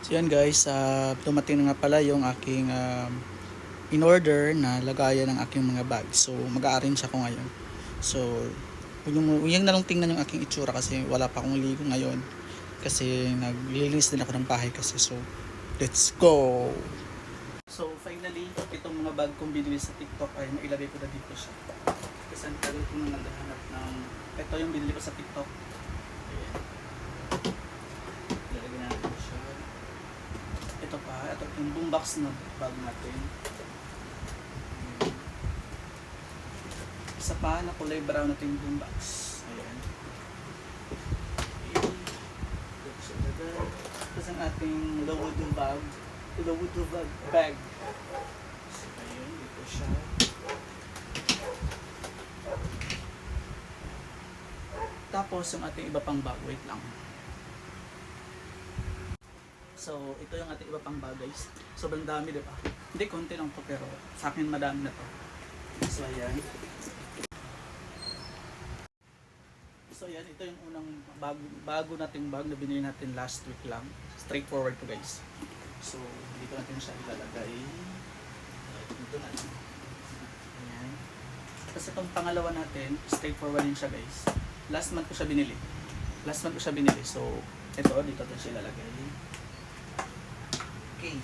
So yan guys, uh, dumating na nga pala yung aking um, in-order na lagayan ng aking mga bag. So mag-a-arrange ako ngayon. So yung, yung na lang tingnan yung aking itsura kasi wala pa akong ligo ngayon. Kasi naglilinis din ako ng bahay kasi. So let's go! So finally, itong mga bag kong binili sa TikTok ay mailagay ko na dito siya. Kasi ang tagal ko nang naghahanap ng... Ito yung binili ko sa TikTok. Ayan. Ilalagay natin siya. Ito yung boombox na bag natin. Isa pa na kulay brown natin yung boombox. Ayan. Ayan. Tapos ang ating low wood bag. Low wood bag. bag. So, dito siya. Tapos yung ating iba pang bag, wait lang. So, ito yung ating iba pang bag guys. Sobrang dami, di ba? Hindi, konti lang to pero sa akin madami na to. So, ayan. So, ayan. Ito yung unang bag, bago nating bag na binili natin last week lang. Straightforward to guys. So, dito natin siya ilalagay. Dito na lang. Ayan. Tapos itong pangalawa natin, straightforward din siya guys. Last month ko siya binili. Last month ko siya binili. So, ito, dito natin siya ilalagay. Okay.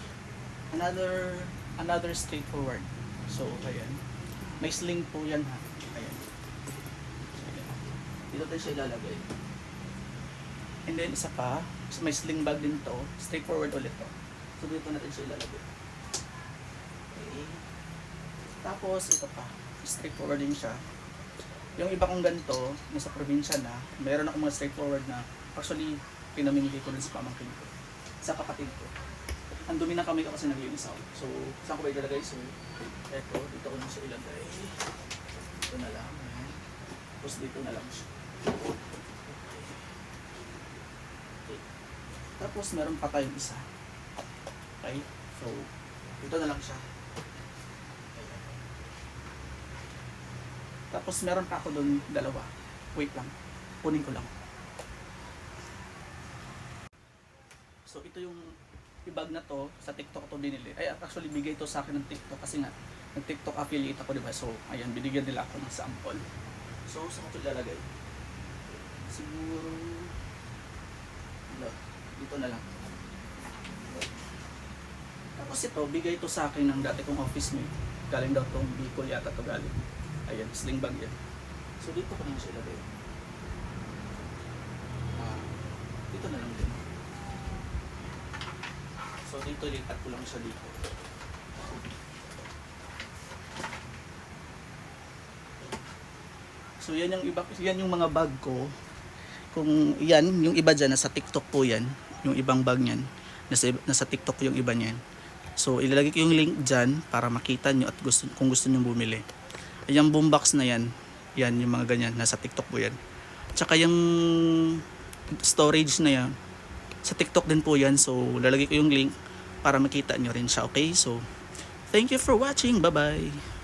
Another, another straightforward. So, ayan. May sling po yan ha. Ayan. Dito natin siya ilalagay. And then, isa pa, may sling bag din to. Straightforward ulit to. So, dito natin siya ilalagay. Okay. Tapos, ito pa. Straightforward din siya. Yung iba kong ganito, nasa probinsya na, meron akong mga straightforward na actually pinamimigay ko din sa pamangkin ko. Sa kapatid ko. Ang dumi na kami ko kasi naglinis ako. So, saan ko ba ilalagay? So, eto, dito ko na siya ilagay. Dito na lang. Tapos dito na lang siya. Okay. Tapos meron pa tayong isa. Okay? So, dito na lang siya. Ayan. Tapos meron pa ako doon dalawa. Wait lang. Kunin ko lang. So ito yung ibag na to sa TikTok to binili. Ay actually bigay to sa akin ng TikTok kasi nga nag TikTok affiliate ako, 'di ba? So ayan, binigyan nila ako ng sample. So saan ko ito ilalagay? Siguro dito na lang. Tapos ito, bigay to sa akin ng dati kong office mate. Galing daw tong Bicol yata to galing. Ayan, sling bag yan. So dito ko na siya ilagay. Ah, dito na lang din. So dito lipat ko lang siya dito. So yan yung iba, yan yung mga bag ko. Kung yan, yung iba dyan, nasa TikTok po yan. Yung ibang bag niyan. Nasa, nasa TikTok yung iba niyan. So ilalagay ko yung link dyan para makita nyo at gusto, kung gusto nyo bumili. Yung boombox na yan, yan yung mga ganyan, nasa TikTok po yan. Tsaka yung storage na yan, sa TikTok din po yan. So lalagay ko yung link para makita nyo rin siya. Okay? So, thank you for watching. Bye-bye.